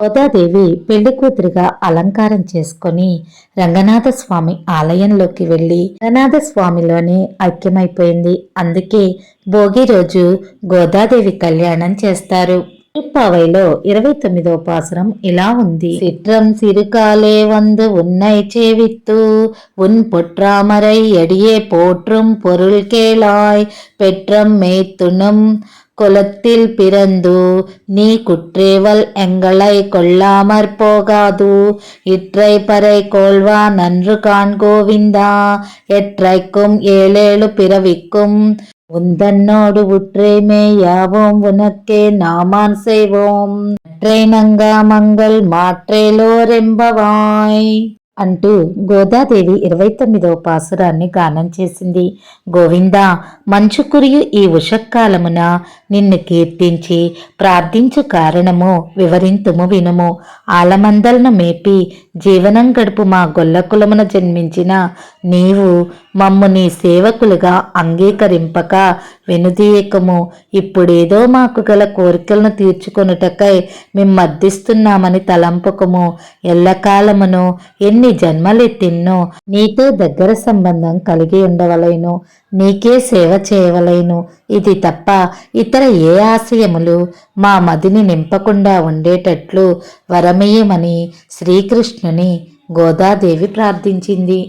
గోదాదేవి పెళ్లి కూతురుగా అలంకారం చేసుకొని రంగనాథ స్వామి ఆలయంలోకి వెళ్లి రంగనాథ స్వామిలోనే ఐక్యమైపోయింది అందుకే భోగి రోజు గోదాదేవి కళ్యాణం చేస్తారు திருப்பாவையிலோ ఇరవై తొమ్మిదో పాసురం ఇలా ఉంది சிற்றம் சிறுகாலே வந்து உன்னை சேவித்து உன் பொற்றாமரை எடியே போற்றும் பொருள் கேளாய் பெற்றம் மேத்துணும் குலத்தில் பிறந்து நீ குற்றேவல் எங்களை கொல்லாமற் போகாது. இற்றை பறை கோல்வா நன்று காண் கோவிந்தா. எற்றைக்கும் ஏழேழு பிறவிக்கும் உந்தன்னோடு உற்றேமே யாவோம் உனக்கே நாமான் செய்வோம். நற்றை நங்காமங்கள் மாற்றேலோர் என்பவாய். అంటూ గోదాదేవి ఇరవై తొమ్మిదవ పాసురాన్ని గానం చేసింది. గోవింద మంచు కురియు ఈ ఉషక్కాలమున నిన్ను కీర్తించి ప్రార్థించు కారణము వివరింతుము వినుము. ఆలమందలను మేపి జీవనం గడుపు మా గొల్లకులమున జన్మించిన నీవు మమ్ము నీ సేవకులుగా అంగీకరింపక వెనుదీయకము. ఇప్పుడేదో మాకు గల కోరికలను తీర్చుకొనుటకై మిమ్మద్దిస్తున్నామని తలంపకము. ఎల్లకాలమును ఎన్ని జన్మలెత్తిన్నో నీతో దగ్గర సంబంధం కలిగి ఉండవలేను. నీకే సేవ చేయవలేను. ఇది తప్ప ఇతర ఏ ఆశయములు మా మదిని నింపకుండా ఉండేటట్లు వరమేయమని శ్రీకృష్ణుని గోదాదేవి ప్రార్థించింది.